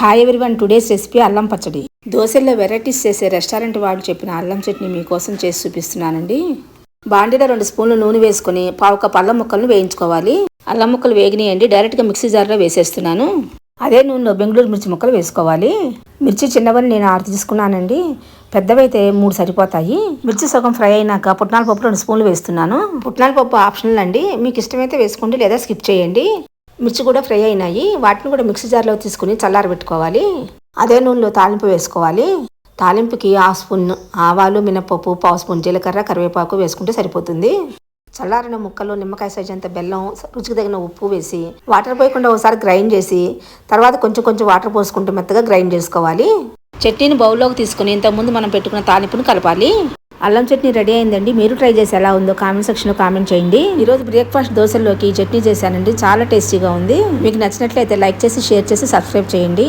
Hi one today's recipe అల్లం పచ్చడి. దోశల్లో varieties చేసే రెస్టారెంట్ వాళ్ళు చెప్పిన అల్లం చట్నీ మీకోసం చేసి చూపిస్తున్నానండి. బాండీలో రెండు స్పూన్లు నూనె వేసుకుని పావు కప్ అల్లం ముక్కలను వేయించుకోవాలి. అల్లం ముక్కలు వేగినాయండి డైరెక్ట్గా మిక్సీ జార్లో వేసేస్తున్నాను. అదే నూనెలో బెంగళూరు మిర్చి ముక్కలు వేసుకోవాలి. మిర్చి చిన్నవని నేను ఆరు తీసుకున్నానండి. పెద్దవైతే మూడు సరిపోతాయి. మిర్చి సగం ఫ్రై అయినాక పుట్నాల పప్పు రెండు స్పూన్లు వేస్తున్నాను. పుట్నాల పప్పు ఆప్షనల్ అండి. మీకు ఇష్టమైతే వేసుకోండి లేదా స్కిప్ చేయండి. మిర్చి కూడా ఫ్రై అయినాయి. వాటిని కూడా మిక్సీ జార్లో తీసుకుని చల్లారబెట్టుకోవాలి అదే నూనెలో తాలింపు వేసుకోవాలి. తాలింపుకి హాఫ్ స్పూన్ ఆవాలు మినపప్పు పావు స్పూన్ జీలకర్ర కరివేపాకు వేసుకుంటే సరిపోతుంది. చల్లారిన ముక్కలు నిమ్మకాయ సైజ్ అంత బెల్లం రుచికి తగిన ఉప్పు వేసి వాటర్ పోయకుండా ఒకసారి గ్రైండ్ చేసి తర్వాత కొంచెం కొంచెం వాటర్ పోసుకుంటూ మెత్తగా గ్రైండ్ చేసుకోవాలి. చట్నీని బౌల్లోకి తీసుకుని ఇంతకుముందు మనం పెట్టుకున్న తాలింపును కలపాలి. అల్లం చట్నీ రెడీ అయిందండి. మీరు ట్రై చేసి ఎలా ఉందో కామెంట్ సెక్షన్లో కామెంట్ చేయండి. ఈరోజు బ్రేక్ఫాస్ట్ దోశల్లోకి ఈ చట్నీ చేశానండి. చాలా టేస్టీగా ఉంది. మీకు నచ్చినట్లయితే లైక్ చేసి షేర్ చేసి సబ్స్క్రైబ్ చేయండి.